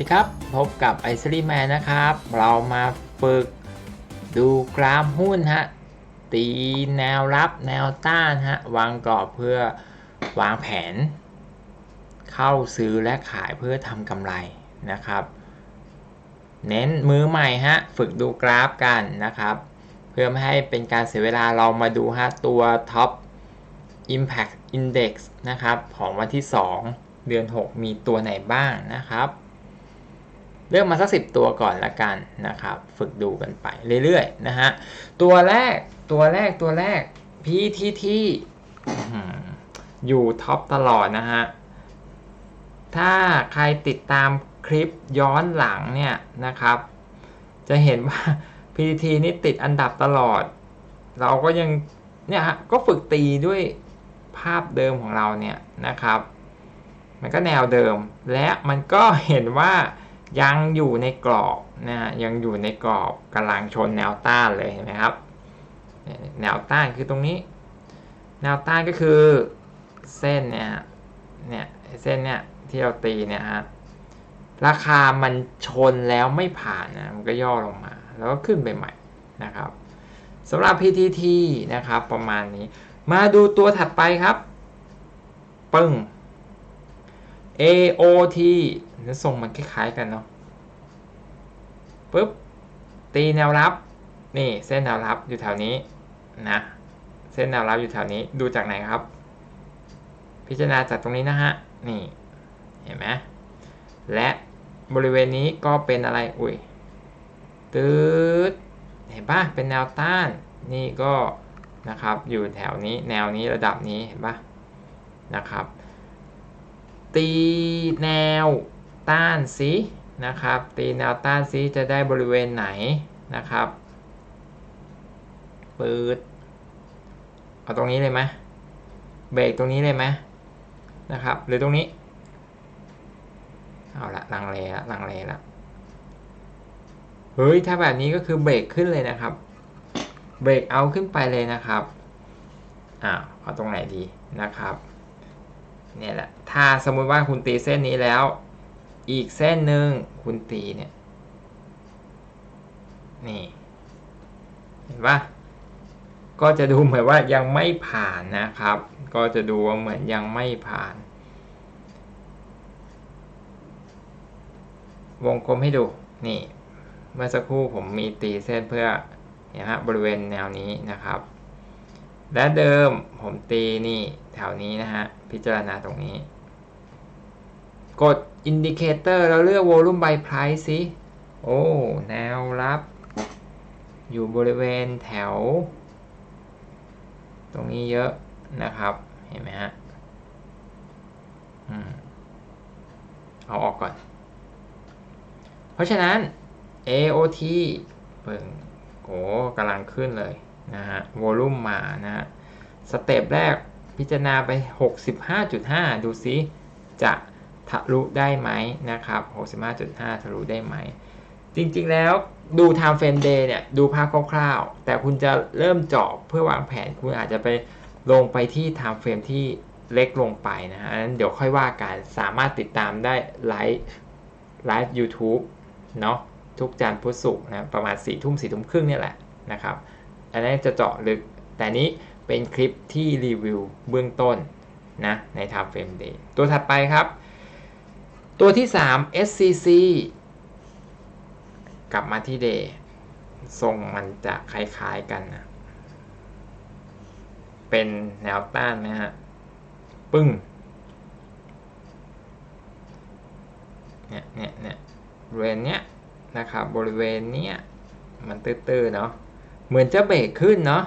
ดีครับ พบกับไอซ์ลีแมนนะครับ เรามาฝึกดูกราฟหุ้นฮะ ตีแนวรับแนวต้านฮะ วางกรอบเพื่อวางแผน เข้าซื้อและขายเพื่อทำกำไรนะครับ เน้นมือใหม่ฮะ ฝึกดูกราฟกันนะครับ เพื่อไม่ให้เป็นการเสียเวลาเรามาดูฮะ ตัวท็อป Impact Index นะครับ ของวันที่ 2 เดือน 6 มีตัวไหนบ้างนะครับ เลือกมาสักสิตัวก่อนละกันนะครับ ฝึกดูกันไปเรื่อยๆนะฮะตัวแรกตัวแรกตัวแรก PTT อื้อหือยู่ท็อปตลอดนะฮะถ้าใครติดตามคลิปย้อนหลังเนี่ยนะครับ จะเห็นว่า PTT นี่ติดอันดับตลอด เราก็ยังเนี่ยฮะก็ฝึกตีด้วยภาพเดิมของเราเนี่ยนะครับ มันก็แนวเดิมและมันก็เห็นว่า ยังอยู่ในกรอบนะฮะยังอยู่ในกรอบกำลังชนแนวต้านเลยเห็นไหมครับ แนวต้านคือตรงนี้ แนวต้านก็คือเส้นเนี่ยเนี่ยเส้นเนี่ยที่เราตีเนี่ยฮะราคามันชนแล้วไม่ผ่านนะมันก็ย่อลงมา แล้วก็ขึ้นไปใหม่นะครับสำหรับ PTT นะครับประมาณนี้ มาดูตัวถัดไปครับ ปึ้ง AOT จะส่งมันคล้ายๆกันเนาะปุ๊บตีแนวรับนี่เส้นแนวรับอยู่แถวนี้นะเส้นแนวรับอยู่แถวนี้ดูจากไหนครับ พิจารณาจากตรงนี้นะฮะนี่เห็นไหมและบริเวณนี้ก็เป็นอะไรอุ้ยตืดเห็นปะเป็นแนวต้านนี่ก็นะครับอยู่แถวนี้แนวนี้ระดับนี้เห็นปะนะครับ ตีแนว ต้านซินะครับตีแนวต้านซิจะได้บริเวณไหนนะครับปืดเอาตรงนี้เลยไหมเบรกตรงนี้เลยไหมนะครับ หรือตรงนี้ เอาละลังเลละลังเลละเฮ้ยถ้าแบบนี้ก็คือเบรกขึ้นเลยนะครับ เบรกเอาขึ้นไปเลยนะครับอ่าเอาตรงไหนดีนะครับเนี่ยแหละถ้าสมมุติว่าคุณตีเส้นนี้แล้ว อีกเส้นหนึ่งคุณตีเนี่ยนี่เห็นปะก็จะดูเหมือนว่ายังไม่ผ่านนะครับ ก็จะดูว่าเหมือนยังไม่ผ่าน วงกลมให้ดูนี่เมื่อสักครู่ผมมีตีเส้นเพื่อนี่ยฮะบริเวณแนวนี้นะครับ และเดิมผมตีนี่แถวนี้นะฮะพิจารณาตรงนี้ กด อินดิเคเตอร์แล้วเลือก Volume by Price สิ โอ้ แนวรับ อยู่บริเวณแถว ตรงนี้เยอะนะครับ เห็นไหมฮะเอาออกก่อน เพราะฉะนั้น AOT เปิงโอ้กำลังขึ้นเลยนะฮะ วอลุ่มมานะฮะ สเต็ปแรกพิจารณาไป 65.5 ดูซิ จะ ทะลุได้ไหมนะครับ 65.5 ทะลุได้ไหม จริงๆแล้วดู time frame day เนี่ย ดูภาพคร่าวๆ แต่คุณจะเริ่มเจาะเพื่อวางแผนคุณอาจจะไปลงไปที่ time frame ที่เล็กลงไปนะฮะนั้นเดี๋ยวค่อยว่ากัน สามารถติดตามได้ไลฟ์ไลฟ์ YouTube เนาะทุกจันทร์พุธศุกร์นะ ประมาณ4ี่ทุ่มสี่ทุ่มครึ่งนี่แหละนะครับ อันนี้จะเจาะลึก แต่นี้เป็นคลิปที่รีวิวเบื้องต้นนะใน Time Frame Day ตัวถัดไปครับ ตัวที่ 3 SCC กลับมาที่ Day ทรงมันจะคล้ายๆกันนะเป็นแนวต้านนะฮะ ปึ้ง เนี่ยเนี่ยเนี่ยบริเวณเนี้ยนะครับ บริเวณเนี้ยมันตื้อๆเนาะ เหมือนจะเบรกขึ้นเนาะ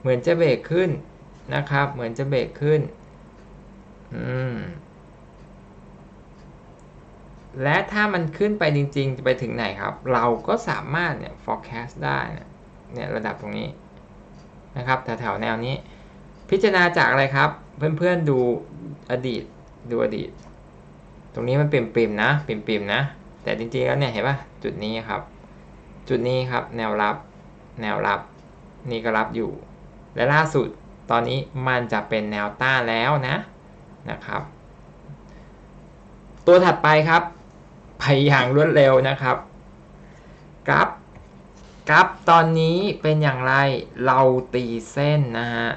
เหมือนจะเบรกขึ้นนะครับ เหมือนจะเบรกขึ้น อืม และถ้ามันขึ้นไปจริงๆ จะไปถึงไหนครับ เราก็สามารถเนี่ย forecast ได้เนี่ยเนี่ยระดับตรงนี้นะครับแถวๆแนวนี้ พิจารณาจากอะไรครับ เพื่อนๆดูอดีตดูอดีต ตรงนี้มันปิ่มๆนะปิ่มๆนะ แต่จริงๆแล้วเนี่ยเห็นปะจุดนี้ครับ จุดนี้ครับแนวรับ แนวรับ นี่ก็รับอยู่ และล่าสุดตอนนี้มันจะเป็นแนวต้านแล้วนะนะครับ ตัวถัดไปครับ ไปอย่างรวดเร็วนะครับ กราฟกราฟตอนนี้เป็นอย่างไรเราตีเส้นนะฮะ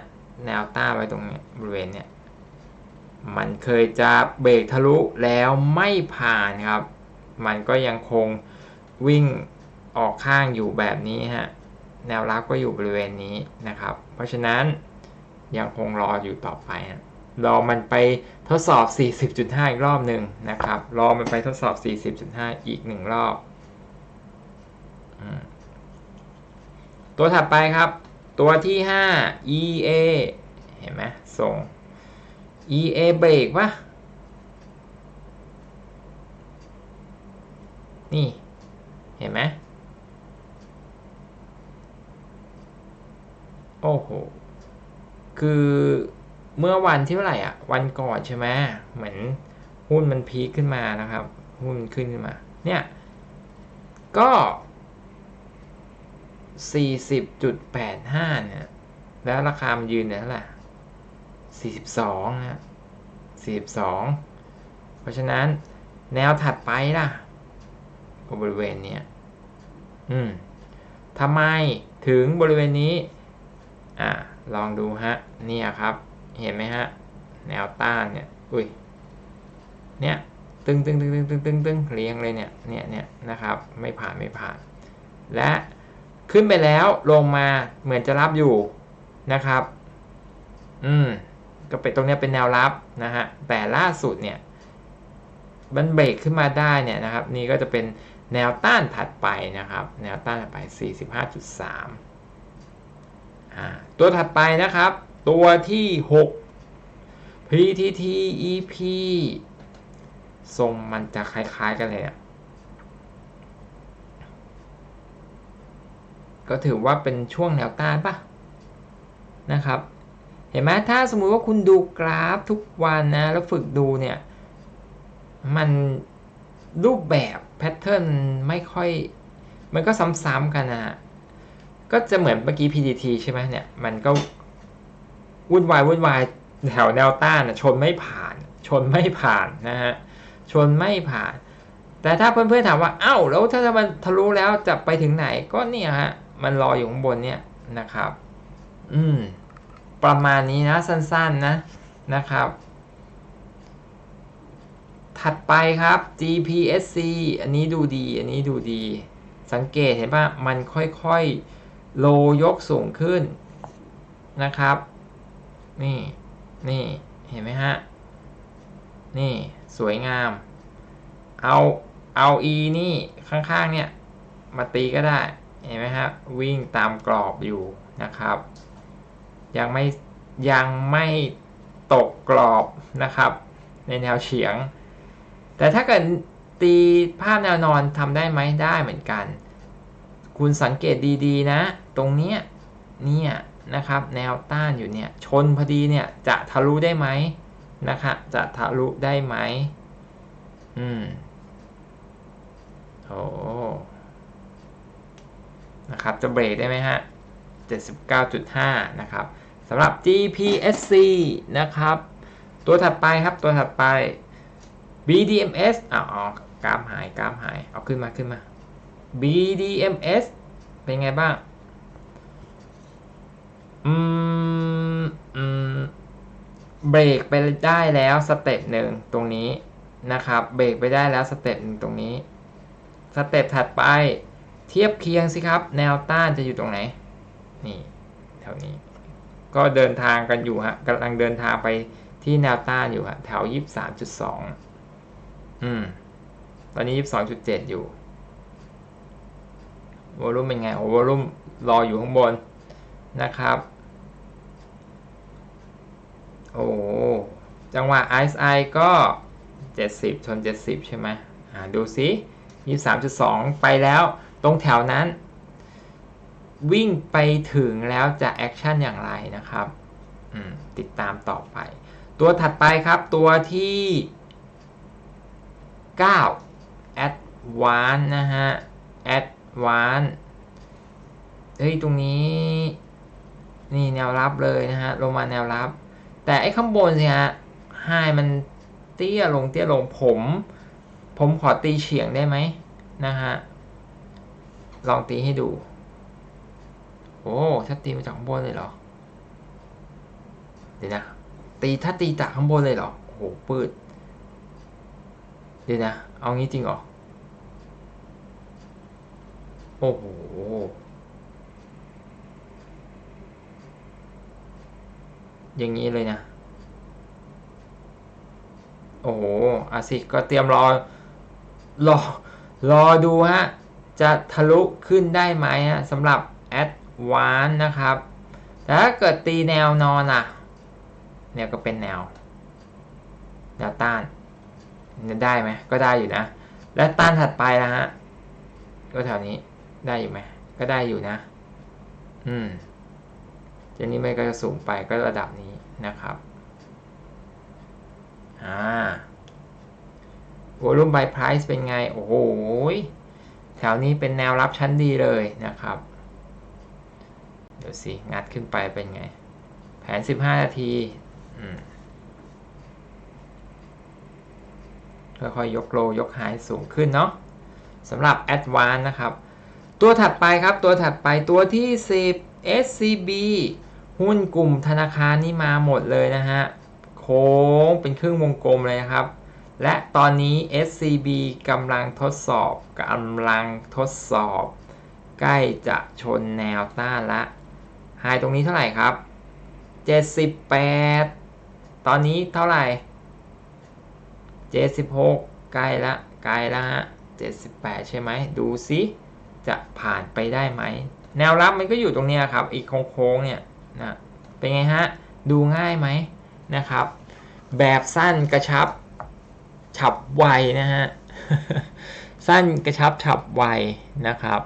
แนวต้าไว้ตรงนี้บริเวณเนี้ยมันเคยจะเบรกทะลุแล้วไม่ผ่านครับ มันก็ยังคงวิ่งออกข้างอยู่แบบนี้ฮะแนวรับก็อยู่บริเวณนี้นะครับ เพราะฉะนั้นยังคงรออยู่ต่อไปฮะ รอมันไปทดสอบ 40.5 อีกรอบหนึ่งนะครับ รอมันไปทดสอบ 40.5 อีกหนึ่งรอบ ตัวถัดไปครับ ตัวที่ 5 EA เห็นไหมส่ง EA เบรกปะนี่ เห็นไหมโอ้โห คือ เมื่อวันที่เท่าไหร่อะ วันก่อนใช่ไหมเหมือนหุ้นมันพีคขึ้นมานะครับ หุ้นขึ้นขึ้นมา เนี่ย ก็40.85เนี่ยแล้วราคามันยืนเนี่ยเท่าไหร่42นะ42เพราะฉะนั้นแนวถัดไปล่ะบริเวณเนี้ยอืมทำไมถึงบริเวณนี้ อ่า ลองดูฮะ เนี่ยครับ เห็นไหมฮะ แนวต้านเนี่ย อุ้ย เนี่ย ตึงตึงตึงตึงตึงตึงตึงเรียงเลยเนี่ย เนี่ยเนี่ยนะครับ ไม่ผ่านไม่ผ่าน และขึ้นไปแล้วลงมาเหมือนจะรับอยู่นะครับ อืม ก็เป็นตรงนี้เป็นแนวรับนะฮะ แต่ล่าสุดเนี่ยมันเบรกขึ้นมาได้เนี่ยนะครับ นี่ก็จะเป็นแนวต้านถัดไปนะครับ แนวต้านถัดไป 45.3อ่าตัวถัดไปนะครับ ตัวที่ 6 PTT EP ทรงมันจะคล้ายๆกันเลยอะก็ถือว่าเป็นช่วงแนวต้านปะนะครับ เห็นไหมถ้าสมมุติว่าคุณดูกราฟทุกวันนะ แล้วฝึกดูเนี่ย มันรูปแบบแพทเทิร์นไม่ค่อย มันก็ซ้ำๆกันนะฮะก็จะเหมือนเมื่อกี้ PDT ใช่ไหมเนี่ย มันก็ วุ่นวายวุ่นวายแถวแนวต้านะชนไม่ผ่าน ชนไม่ผ่านนะฮะชนไม่ผ่าน แต่ถ้าเพื่อนๆถามว่าเอ้าแล้วถ้ามันทะลุแล้วจะไปถึงไหนก็เนี่ยฮะมันรออยู่ข้างบนเนี่ยนะครับ อืม ประมาณนี้นะสั้นๆนะนะครับ ถัดไปครับ GPSC อันนี้ดูดี อันนี้ดูดี สังเกตเห็นป่ะมันค่อยๆ โลยกสูงขึ้นนะครับ นี่ นี่ เห็นไหมฮะ นี่ สวยงาม เอา เอา E นี่ข้างๆ เนี่ย มาตีก็ได้ เห็นไหมฮะ วิ่งตามกรอบอยู่นะครับ ยังไม่ ยังไม่ตกกรอบนะครับ ในแนวเฉียง แต่ถ้าเกิดตีภาพแนวนอนทำได้ไหมได้เหมือนกัน คุณสังเกตดีๆนะ ตรงเนี้ยเนี่ย นะครับ แนวต้านอยู่เนี่ยชนพอดีเนี่ยจะทะลุได้ไหมนะครับจะทะลุได้ไหมอืมโอ้นะครับจะเบรกได้ไหมฮะ 79.5 นะครับสำหรับ GPSC นะครับ ตัวถัดไปครับตัวถัดไป BDMS อ๋อกรามหายกรามหาย เอาขึ้นมาขึ้นมา BDMS เป็นไงบ้าง อืมอืมเบรกไปได้แล้วสเต็ปหนึ่งตรงนี้นะครับเบรกไปได้แล้วสเต็ปหนึ่งตรงนี้สเต็ปถัดไปเทียบเคียงสิครับ แนวต้านจะอยู่ตรงไหน นี่แถวนี้ ก็เดินทางกันอยู่ฮะกำลังเดินทางไปที่แนวต้านอยู่ฮะแถวยี่สามจุดสองอืม ตอนนี้ยี่สองจุดเจ็ดอยู่วอลุ่มเป็นไงโอ้วอลุ่มรออยู่ข้างบนนะครับ โอ้จังหวะ RSI ก็ 70 ชน 70 ใช่ไหมอ่าดูซิ23.2 ไปแล้วตรงแถวนั้น วิ่งไปถึงแล้วจะแอคชั่นอย่างไรนะครับ ติดตามต่อไป ตัวถัดไปครับตัวที่ 9 Advance นะฮะ Advance เฮ้ย ตรงนี้ นี่แนวรับเลยนะฮะ ลงมาแนวรับ แต่ไอ้ข้างบนสิฮะไฮมันเตี้ยลงเตี้ยลงผม ผมขอตีเฉียงได้ไหมนะฮะ ลองตีให้ดู โอ้ถ้าตีมาจากข้างบนเลยเหรอเดี๋ยวนะ ตีถ้าตีจากข้างบนเลยเหรอโอ้โหปืดเดี๋ยวนะ เอางี้จริงเหรอ โอ้โห อย่างนี้เลยนะ โอ้โหอาซิก็เตรียมรอ รอ รอดูฮะ จะทะลุขึ้นได้ไหมฮะสำหรับ a d v a n c e นะครับ แต่ถ้าเกิดตีแนวนอนอะ เนี่ยก็เป็นแนว แนวต้านเนี่ยได้ไหม ก็ได้อยู่นะ และต้านถัดไปนะฮะ ก็แถวนี้ได้อยู่ไหม ก็ได้อยู่นะ อืม เจนี้ไม่ก็จะสูงไปก็ระดับนี้นะครับอ่าวอลุ่ม by price เป็นไง โอ้โหแถวนี้เป็นแนวรับชั้นดีเลยนะครับ เดี๋ยวสิ งัดขึ้นไปเป็นไง แผน 15 นาทีอืมค่อยๆยกโลยกไฮสูงขึ้นเนาะสำหรับ Advance นะครับ ตัวถัดไปครับ ตัวถัดไปตัวที่ 10 SCB หุ้นกลุ่มธนาคารนี่มาหมดเลยนะฮะ โค้งเป็นครึ่งวงกลมเลยนะครับ และตอนนี้ SCB กำลังทดสอบกำลังทดสอบ ใกล้จะชนแนวต้านละไฮตรงนี้เท่าไหร่ครับ 78 ตอนนี้เท่าไหร่ 76 ใกล้ละใกล้ละฮะ78 ใช่ไหม ดูซิ จะผ่านไปได้ไหม แนวรับมันก็อยู่ตรงนี้ครับ อีกโค้งๆเนี่ย นะเป็นไงฮะ ดูง่ายไหมนะครับ แบบสั้นกระชับฉับไวนะฮะ สั้นกระชับฉับไวนะครับ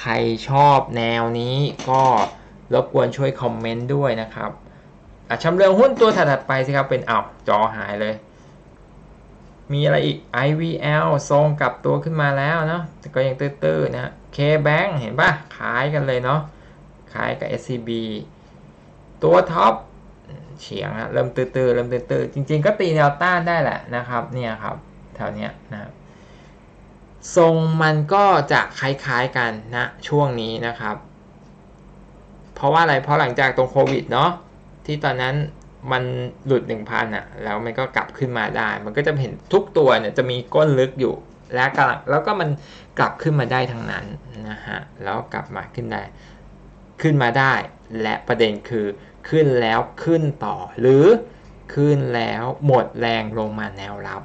ใครชอบแนวนี้ก็รบกวนช่วยคอมเมนต์ด้วยนะครับอะชำเลืองหุ้นตัวถัดไปสิครับ เป็นอ้าวจอหายเลย มีอะไรอีก IVL ทรงกลับตัวขึ้นมาแล้วเนาะแต่ก็ยังตื้อๆนะ KBank เห็นปะขายกันเลยเนาะ ขายกับ SCB ตัวท็อปเฉียงฮะเริ่มตื้อๆเริ่มตื้อๆจริง ๆ ก็ตีแนวต้านได้แหละนะครับเนี่ยครับแถวเนี้ยนะครับทรงมันก็จะคล้ายๆกันนะช่วงนี้นะครับ เพราะว่าอะไรเพราะหลังจากตรงโควิดเนาะที่ตอนนั้นมันหลุด 1,000อะแล้วมันก็กลับขึ้นมาได้ มันก็จะเห็นทุกตัวเนี่ยจะมีก้นลึกอยู่ และกำลังแล้วก็มันกลับขึ้นมาได้ทั้งนั้นนะฮะแล้วกลับมาขึ้นได้ขึ้นมาได้ และประเด็นคือ ขึ้นแล้วขึ้นต่อ หรือขึ้นแล้วหมดแรงลงมาแนวรับ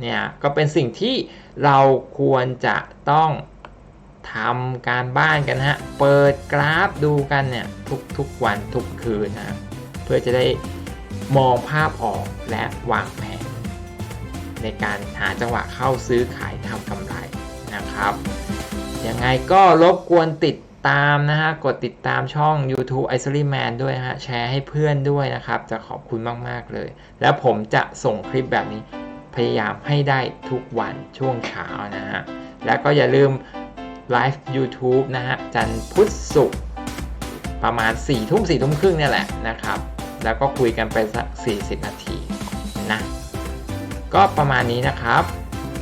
เนี่ยก็เป็นสิ่งที่เราควรจะต้องทำการบ้านกันฮะ เปิดกราฟดูกันเนี่ยทุกทุกวันทุกคืนนะเพื่อจะได้มองภาพออกและวางแผน ในการหาจังหวะเข้าซื้อขายทำกำไรนะครับ ยังไงก็รบกวนติด ตามนะฮะ กดติดตามช่อง YouTube i s o l y Man ด้วยฮะ แชร์ให้เพื่อนด้วยนะครับ จะขอบคุณมาก ๆ เลย แล้วผมจะส่งคลิปแบบนี้พยายามให้ได้ทุกวันช่วงเช้านะฮะ แล้วก็อย่าลืมไลฟ์ YouTube นะฮะ จันพุธศุกร์ประมาณ4ทุ่ม4ทุ่มครึ่งเนี่ยแหละนะครับ แล้วก็คุยกันไปสัก 40 นาทีนะ ก็ประมาณนี้นะครับ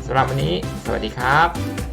สำหรับวันนี้ สวัสดีครับ